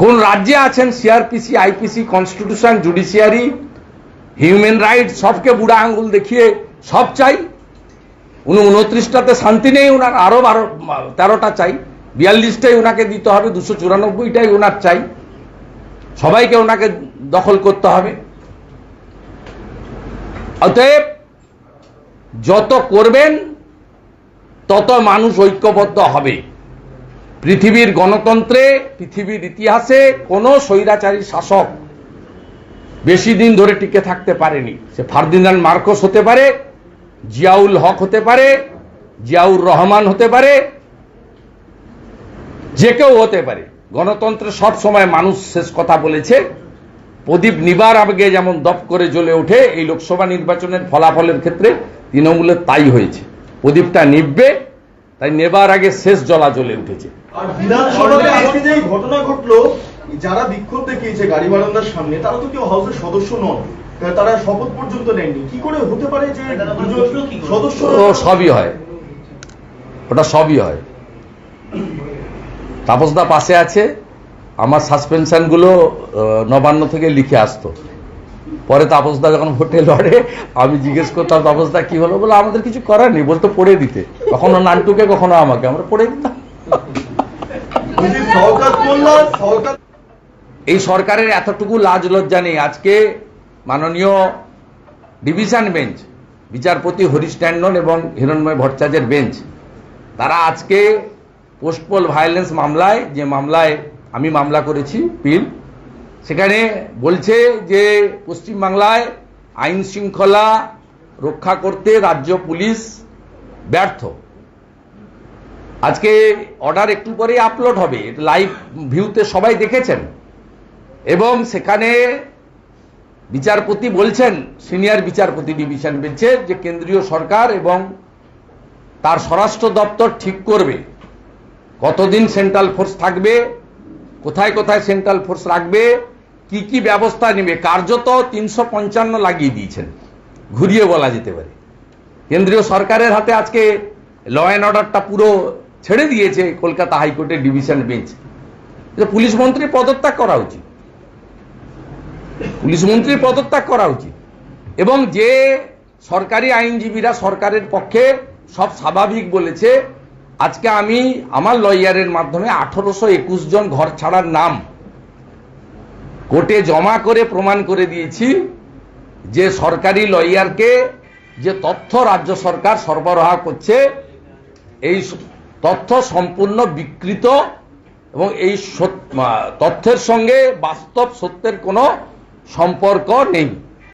কোন রাজ্যে আছেন CrPC IPC constitution judiciary human rights সবকে বুড়া আঙ্গুল দেখিয়ে সব চাই। উনি উনত্রিশটাতে শান্তি নেই ওনার আরও বারো, তেরোটা চাই। বিয়াল্লিশটাই ওনাকে দিতে হবে, দুশো চুরানব্বইটাই ওনার চাই। সবাইকে ওনাকে দখল করতে হবে। অতএব যত করবেন, তত মানুষ ঐক্যবদ্ধ হবে। পৃথিবীর গণতন্ত্রে, পৃথিবীর ইতিহাসে কোনো স্বৈরাচারী শাসক বেশি দিন ধরে টিকে থাকতে পারেনি। সে ফার্দিনান্ড মার্কোস হতে পারে, জিয়াউল হক হতে পারে, জিয়াউর রহমান হতে পারে, যে কেউ হতে পারে। গণতন্ত্রে সব সময় মানুষ শেষ কথা বলেছে। প্রদীপ নিবার আগে যেমন দপ করে জ্বলে ওঠে, এই লোকসভা নির্বাচনের ফলাফলের ক্ষেত্রে তৃণমূলের তাই হয়েছে। প্রদীপটা নিববে তাই নেবার আগে শেষ জলা জ্বলে উঠেছে। আর বিধানসভাতে আজকে যে ঘটনা ঘটলো যারা বিক্ষোভ দেখিয়েছে গাড়ি বারান্দার সামনে তারা তো কেউ হাউসের সদস্য নন। তারা শপথ পর্যন্ত নেননি কি করে হতে পারে যে সদস্য সবই হয়। ওটা সবই হয়। তাপসদা পাশে আছে। আমার সাসপেনশনগুলো নবান্ন থেকে লিখে আসতো। পরে তাপসদা যখন ভোটে লড়ে আমি জিজ্ঞেস করতাম তাপসদা কি হলো? বলে আমাদের কিছু করার নেই বলতো পড়ে দিতে। কখনো নান্টুকে কখনো আমাকে। আমরা পড়ে দিতাম। এই সরকারের এতটুকু লাজ লজ্জা নেই। আজকে মাননীয় ডিভিশন বেঞ্চ, বিচারপতি হরিশ ট্যান্ডন এবং হিরণময় ভট্টাচার্যের বেঞ্চ, তারা আজকে পোস্টপোল ভায়োলেন্স মামলায়, যে মামলায় আমি মামলা করেছি, পিল, সেখানে বলছে যে পশ্চিমবাংলায় আইন শৃঙ্খলা রক্ষা করতে রাজ্য পুলিশ ব্যর্থ। আজকে অর্ডার একটু পরেই আপলোড হবে লাইভ ভিউতে সবাই দেখেছেন। এবং সেখানে বিচারপতি বলছেন সিনিয়র বিচারপতি ডিভিশন বেঞ্চের যে কেন্দ্রীয় সরকার এবং তার স্বরাষ্ট্র দপ্তর ঠিক করবে। কতদিন সেন্ট্রাল ফোর্স থাকবে, কোথায় কোথায় সেন্ট্রাল ফোর্স রাখবে, কি কি ব্যবস্থা নেবে, কার্যত তিনশো পঞ্চান্ন লাগিয়ে দিয়েছেন। ঘুরিয়ে বলা যেতে পারে। কেন্দ্রীয় সরকারের হাতে আজকে ল অ্যান্ড অর্ডারটা পুরো ছেড়ে দিয়েছে কলকাতা হাইকোর্টের ডিভিশন বেঞ্চ। পুলিশ মন্ত্রী পদত্যাগ করা উচিত। পুলিশ মন্ত্রীর পদত্যাগ করা উচিত। এবং যে সরকারি আইনজীবীরা সরকারের পক্ষে সব স্বাভাবিক বলেছে, আজকে আমি আমার লয়ারের মাধ্যমে আঠারোশো একুশ জন ঘর ছাড়ার নাম কোর্টে জমা করে প্রমাণ করে দিয়েছি যে সরকারি লয়ারকে যে তথ্য রাজ্য সরকার সরবরাহ করছে, এই তথ্য সম্পূর্ণ বিকৃত এবং এই তথ্যের সঙ্গে বাস্তব সত্যের কোনো সম্পর্ক নেই।